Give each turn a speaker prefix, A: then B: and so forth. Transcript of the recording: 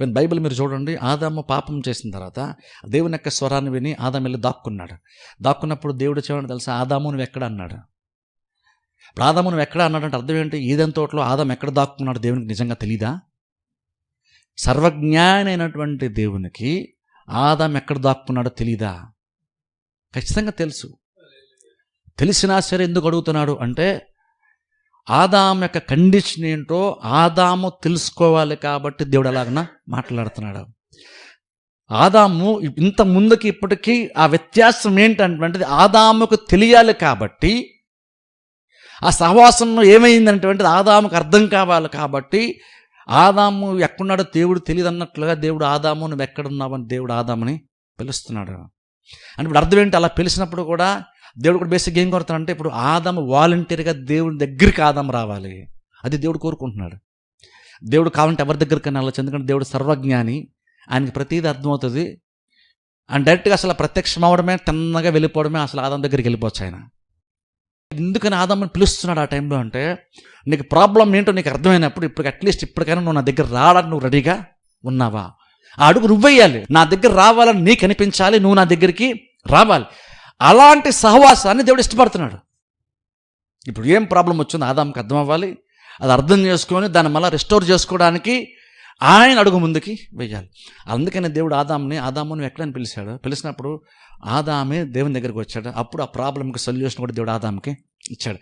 A: Even Bible మీరు చూడండి ఆదాము పాపం చేసిన తర్వాత దేవుని యొక్క స్వరాన్ని విని ఆదాం వెళ్ళి దాక్కున్నాడు. దాక్కున్నప్పుడు దేవుడు చెప్పండి తెలుసా? ఆదాము నువ్వు ఎక్కడ? అన్నాడు. ఇప్పుడు ఆదాము నువ్వు ఎక్కడ? అన్నాడంటే అర్థం ఏంటి? ఈదం తోటలో ఆదాం ఎక్కడ దాక్కున్నాడు దేవునికి నిజంగా తెలీదా? సర్వజ్ఞాని అయినటువంటి దేవునికి ఆదాం ఎక్కడ దాక్కున్నాడో తెలీదా? ఖచ్చితంగా తెలుసు. తెలిసినా సరే ఎందుకు అడుగుతున్నాడు అంటే ఆదాం యొక్క కండిషన్ ఏంటో ఆదాము తెలుసుకోవాలి కాబట్టి దేవుడు అలాగన మాట్లాడుతున్నాడు. ఆదాము ఇంత ముందుకి ఇప్పటికీ ఆ వ్యత్యాసం ఏంటంటే ఆదాముకు తెలియాలి కాబట్టి ఆ సహవాసంలో ఏమైందంటే ఆదాముకు అర్థం కావాలి కాబట్టి ఆదాము ఎక్కడున్నాడో దేవుడు తెలియదు అన్నట్లుగా దేవుడు ఆదాము నువ్వు ఎక్కడున్నావని దేవుడు ఆదాముని పిలుస్తున్నాడు. అంటే ఇప్పుడు అర్థం ఏంటి? అలా పిలిచినప్పుడు కూడా దేవుడు కూడా బేసిక్గా ఏం కోరుతాడంటే ఇప్పుడు ఆదాము వాలంటీర్గా దేవుడి దగ్గరికి ఆదం రావాలి. అది దేవుడు కోరుకుంటున్నాడు. దేవుడు కావాలంటే ఎవరి దగ్గరికి వెళ్ళచ్చు. ఎందుకంటే దేవుడు సర్వజ్ఞాని. ఆయనకి ప్రతీది అర్థమవుతుంది. ఆయన డైరెక్ట్గా అసలు ప్రత్యక్షం అవడమే తిన్నగా వెళ్ళిపోవడమే అసలు ఆదాం దగ్గరికి వెళ్ళిపోవచ్చు ఆయన. ఎందుకని ఆదామని పిలుస్తున్నాడు ఆ టైంలో అంటే నీకు ప్రాబ్లం ఏంటో నీకు అర్థమైనప్పుడు ఇప్పుడు అట్లీస్ట్ ఇప్పటికైనా నువ్వు నా దగ్గర రావడానికి నువ్వు రెడీగా ఉన్నావా? ఆ అడుగు నువ్వెయ్యాలి. నా దగ్గర రావాలని నీకు అనిపించాలి. నువ్వు నా దగ్గరికి రావాలి. అలాంటి సహవాసాన్ని దేవుడు ఇష్టపడుతున్నాడు. ఇప్పుడు ఏం ప్రాబ్లం వచ్చిందో ఆదాంకి అర్థం అవ్వాలి. అది అర్థం చేసుకొని దాన్ని మళ్ళీ రిస్టోర్ చేసుకోవడానికి ఆయన అడుగు ముందుకి వెయ్యాలి అందుకని దేవుడు ఆదాంని ఆదామును ఎక్కడని పిలిచాడు. పిలిచినప్పుడు ఆదామే దేవుని దగ్గరికి వచ్చాడు. అప్పుడు ఆ ప్రాబ్లంకి సొల్యూషన్ కూడా దేవుడు ఆదాంకి ఇచ్చాడు.